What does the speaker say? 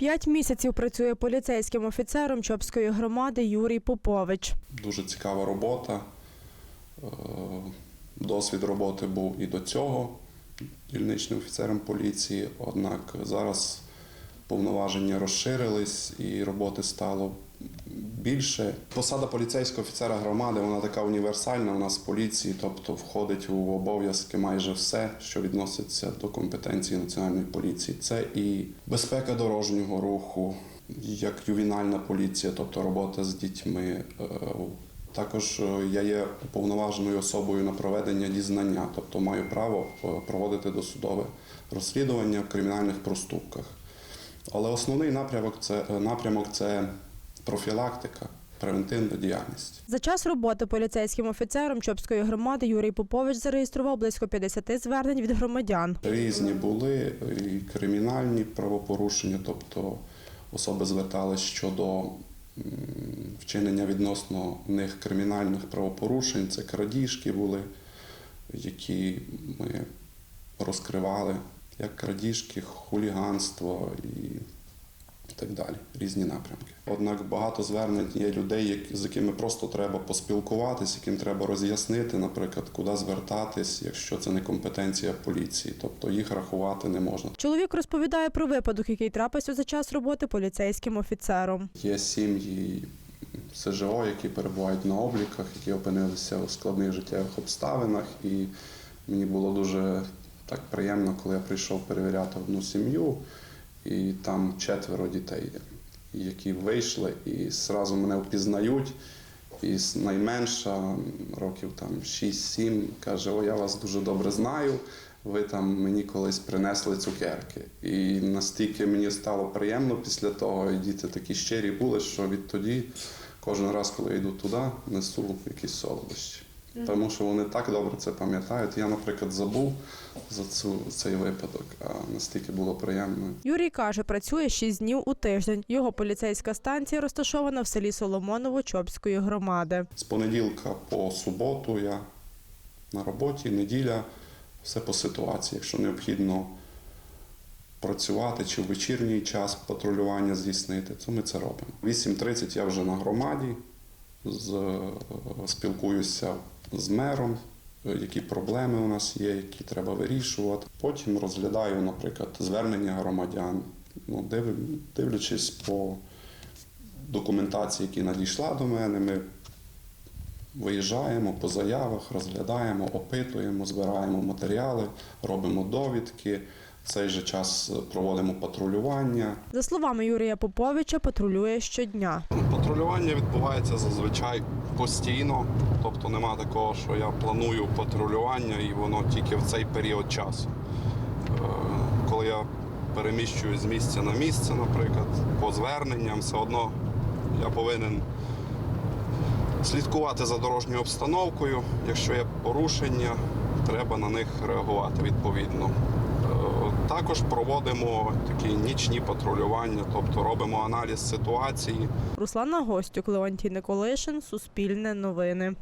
П'ять місяців працює поліцейським офіцером Чопської громади Юрій Попович. Дуже цікава робота. Е, Досвід роботи був і до цього дільничним офіцером поліції, однак зараз повноваження розширились і роботи стало більше. Посада поліцейського офіцера громади вона така універсальна у нас в поліції, тобто входить у обов'язки майже все, що відноситься до компетенції національної поліції. Це і безпека дорожнього руху, як ювінальна поліція, тобто робота з дітьми. Е, Також е, я є уповноваженою особою на проведення дізнання, тобто маю право е, проводити досудове розслідування в кримінальних проступках. Але основний напрямок це напрямок це профілактика, превентивна діяльність. За час роботи поліцейським офіцером Чопської громади Юрій Попович зареєстрував близько 50 звернень від громадян. Різні були і кримінальні правопорушення, тобто особи звертались щодо вчинення відносно них кримінальних правопорушень. Це крадіжки були, які ми розкривали, як крадіжки, хуліганство і так далі, різні напрямки. Однак багато звернень є людей, з якими просто треба поспілкуватись, яким треба роз'яснити, наприклад, куди звертатись, якщо це не компетенція поліції, тобто їх рахувати не можна. Чоловік розповідає про випадок, який трапився за час роботи поліцейським офіцером. Є сім'ї СЖО, які перебувають на обліках, які опинилися у складних життєвих обставинах. І мені було дуже так приємно, коли я прийшов перевіряти одну сім'ю, і там четверо дітей, які вийшли і зразу мене впізнають. І найменша, років там 6-7, каже: О, я вас дуже добре знаю. Ви там мені колись принесли цукерки. І настільки мені стало приємно після того, і діти такі щирі були, що відтоді кожен раз, коли я йду туди, несу якісь солодощі. Тому що вони так добре це пам'ятають. Я, наприклад, забув за цю цей випадок, а настільки було приємно. Юрій каже, працює 6 днів у тиждень. Його поліцейська станція розташована в селі Соломоново Чопської громади. З понеділка по суботу я на роботі, неділя, все по ситуації. Якщо необхідно працювати чи в вечірній час патрулювання здійснити, то ми це робимо. 8.30 я вже на громаді, з, спілкуюся з мером, які проблеми у нас є, які треба вирішувати. Потім розглядаю, наприклад, звернення громадян, ну, див- дивлячись по документації, які надійшла до мене, ми виїжджаємо по заявах, розглядаємо, опитуємо, збираємо матеріали, робимо довідки. В цей же час проводимо патрулювання. За словами Юрія Поповича, патрулює щодня. Патрулювання відбувається зазвичай постійно, тобто нема такого, що я планую патрулювання і воно тільки в цей період часу. Е, Коли я переміщую з місця на місце, наприклад, по зверненням, все одно я повинен слідкувати за дорожньою обстановкою. Якщо є порушення, треба на них реагувати відповідно. Також проводимо такі нічні патрулювання, тобто робимо аналіз ситуації. Руслана Гостюк, Леонтій Николишин, Суспільне новини.